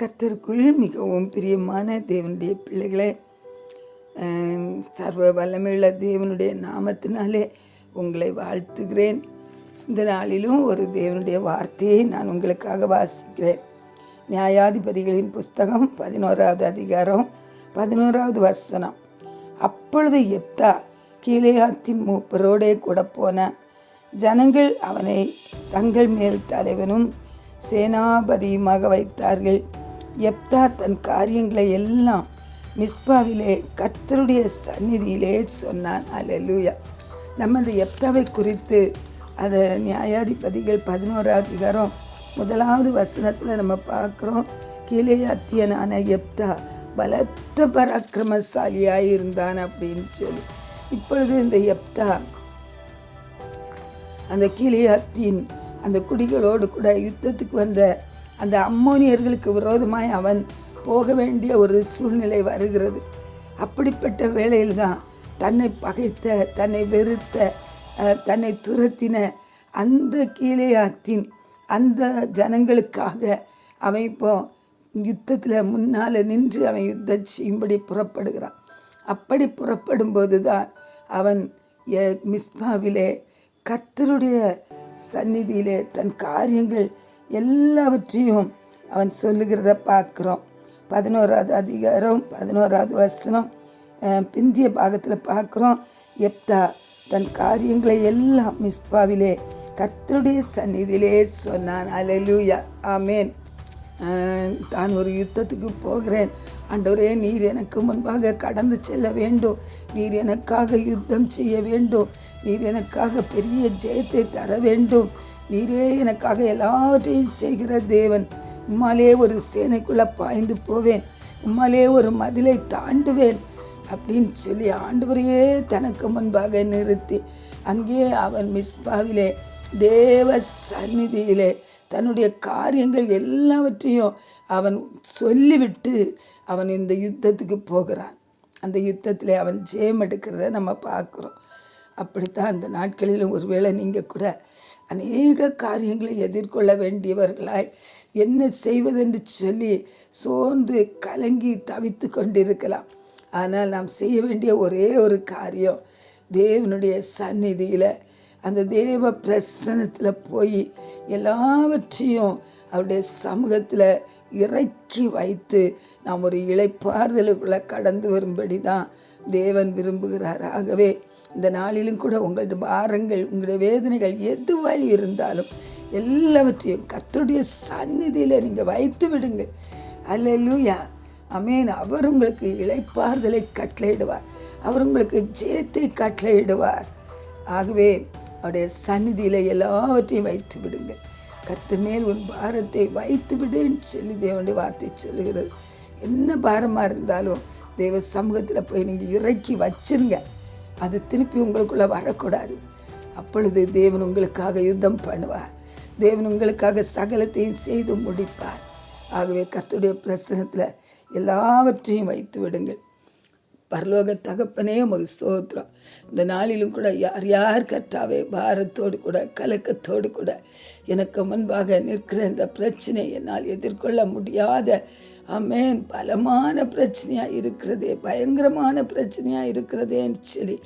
கர்த்தருக்குள் மிகவும் பிரியமான தேவனுடைய பிள்ளைகளை சர்வ வல்லமையுள்ள தேவனுடைய நாமத்தினாலே உங்களை வாழ்த்துகிறேன். இந்த நாளிலும் ஒரு தேவனுடைய வார்த்தையை நான் உங்களுக்காக வாசிக்கிறேன். நியாயாதிபதிகளின் புஸ்தகம் பதினோராவது அதிகாரம் பதினோராவது வசனம். அப்பொழுது எப்தா கீழேயாத்தின் மூப்பரோடே கூட போனான் ஜனங்கள் அவனை தங்கள் மேல் தலைவனும் சேனாபதியுமாக வைத்தார்கள். எப்தா தன் காரியங்களை எல்லாம் மிஸ்பாவிலே கர்த்தருடைய சந்நிதியிலே சொன்னான். அலலூயா நம்ம இந்த எப்தாவை குறித்து அதை நியாயாதிபதிகள் பதினோராவது அதிகாரம் முதலாவது வசனத்தில் நம்ம பார்க்குறோம். கீழேயாத்தியனான எப்தா பலத்த பராக்கிரமசாலியாக இருந்தான் அப்படின்னு சொல்லி. இப்பொழுது இந்த எப்தா அந்த கீழேயாத்தின் அந்த குடிகளோடு கூட யுத்தத்துக்கு வந்த அந்த அம்மோனியர்களுக்கு விரோதமாய் அவன் போக வேண்டிய ஒரு சூழ்நிலை வருகிறது. அப்படிப்பட்ட வேளையில்தான் தன்னை பகைத்த தன்னை வெறுத்த தன்னை துரத்தின அந்த கீழேயாத்தின் அந்த ஜனங்களுக்காக அவன் இப்போ யுத்தத்தில் முன்னால் நின்று அவன் யுத்தம் செய்யும்படி புறப்படுகிறான். அப்படி புறப்படும்போது தான் அவன் எ- மிஸ்பாவிலே கத்தருடைய சந்நிதியிலே தன் காரியங்கள் எல்லாவற்றையும் அவன் சொல்லுகிறத பார்க்குறோம். பதினோராவது அதிகாரம் பதினோராவது வசனம் பிந்திய பாகத்தில் பார்க்குறோம். எப்தா தன் காரியங்களை எல்லாம் மிஸ்பாவிலே கத்தருடைய சந்நிதியிலே சொன்னான். அலலூயா ஆமேன் தான் ஒரு யுத்தத்துக்கு போகிறேன். ஆண்டவரே நீர் எனக்கு முன்பாக கடந்து செல்ல வேண்டும். நீர் எனக்காக யுத்தம் செய்ய வேண்டும். நீர் எனக்காக பெரிய ஜெயத்தை தர வேண்டும். நீரே எனக்காக எல்லாவற்றையும் செய்கிற தேவன். உம்மாலே ஒரு சேனைக்குள்ளே பாய்ந்து போவேன். உம்மாலே ஒரு மதிலை தாண்டுவேன் அப்படின்னு சொல்லி ஆண்டவரையே தனக்கு முன்பாக நிறுத்தி அங்கே அவன் மிஸ்பாவிலே தேவ சந்நிதியிலே தன்னுடைய காரியங்கள் எல்லாவற்றையும் அவன் சொல்லிவிட்டு அவன் இந்த யுத்தத்துக்கு போகிறான். அந்த யுத்தத்தில் அவன் ஜெயம் எடுக்கிறத நம்ம பார்க்குறோம். அப்படித்தான் அந்த நாட்களிலும் ஒருவேளை நீங்கள் கூட அநேக காரியங்களை எதிர்கொள்ள வேண்டியவர்களாய் என்ன செய்வதென்று சொல்லி சோர்ந்து கலங்கி தவித்து கொண்டிருக்கலாம். ஆனால் நாம் செய்ய வேண்டிய ஒரே ஒரு காரியம் தேவனுடைய சந்நிதியில் அந்த தேவ பிரசனத்தில் போய் எல்லாவற்றையும் அவருடைய சமூகத்தில் இறக்கி வைத்து நாம் ஒரு இளைப்பாறுதலுக்குள்ளே கடந்து வரும்படி தான் தேவன் விரும்புகிறார் ஆகவே இந்த நாளிலும் கூட உங்களுடைய பாரங்கள் உங்களுடைய வேதனைகள் எதுவாய் இருந்தாலும் எல்லாவற்றையும் கத்தருடைய சந்நிதியில் நீங்கள் வைத்து விடுங்கள். அல்லூயா அமேன் அவர் உங்களுக்கு இளைப்பாறுதலை கட்டளையிடுவார். அவர் உங்களுக்கு ஜெயத்தை கட்டளையிடுவார். ஆகவே அவருடைய சந்நிதியில் எல்லாவற்றையும் வைத்து விடுங்கள். கத்து மேல் உன் பாரத்தை வைத்து விடுன்னு சொல்லி தேவனுடைய வார்த்தை சொல்லுகிறது. என்ன பாரமாக இருந்தாலும் தேவ சமூகத்தில் போய் நீங்கள் இறக்கி வச்சிருங்க. அது திருப்பி உங்களுக்குள்ளே வரக்கூடாது. அப்பொழுது தேவன் உங்களுக்காக யுத்தம் பண்ணுவார். தேவன் உங்களுக்காக சகலத்தையும் செய்து முடிப்பார். ஆகவே கத்துடைய பிரசனத்தில் எல்லாவற்றையும் வைத்து விடுங்கள். பரலோக தகப்பனே ஒரு ஸ்தோத்திரம். இந்த நாளிலும் கூட யார் யார் கர்த்தாவே பாரத்தோடு கூட கலக்கத்தோடு கூட எனக்கு முன்பாக நிற்கிற இந்த பிரச்சனை என்னால் எதிர்கொள்ள முடியாத அமேன் பலமான பிரச்சனையாக இருக்கிறதே பயங்கரமான பிரச்சனையாக இருக்கிறதேன்னு சொல்லி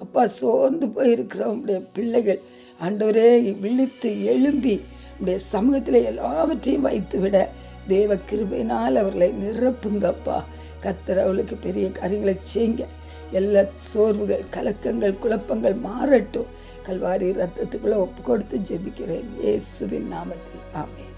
அப்பா சோர்ந்து போயிருக்கிறவங்களுடைய பிள்ளைகள் ஆண்டவரே விழித்து எழும்பி உடைய சமூகத்தில் எல்லாவற்றையும் வைத்து விட தேவ கிருபையினால் அவர்களை நிரப்புங்கப்பா. கத்தர் அவளுக்கு பெரிய காரியங்களை செய்யுங்க. எல்லா சோர்வுகள் கலக்கங்கள் குழப்பங்கள் மாறட்டும். கல்வாரி ரத்தத்துக்குள்ளே ஒப்பு கொடுத்து ஜெபிக்கிறேன். இயேசுவின் நாமத்தில். ஆமேன்.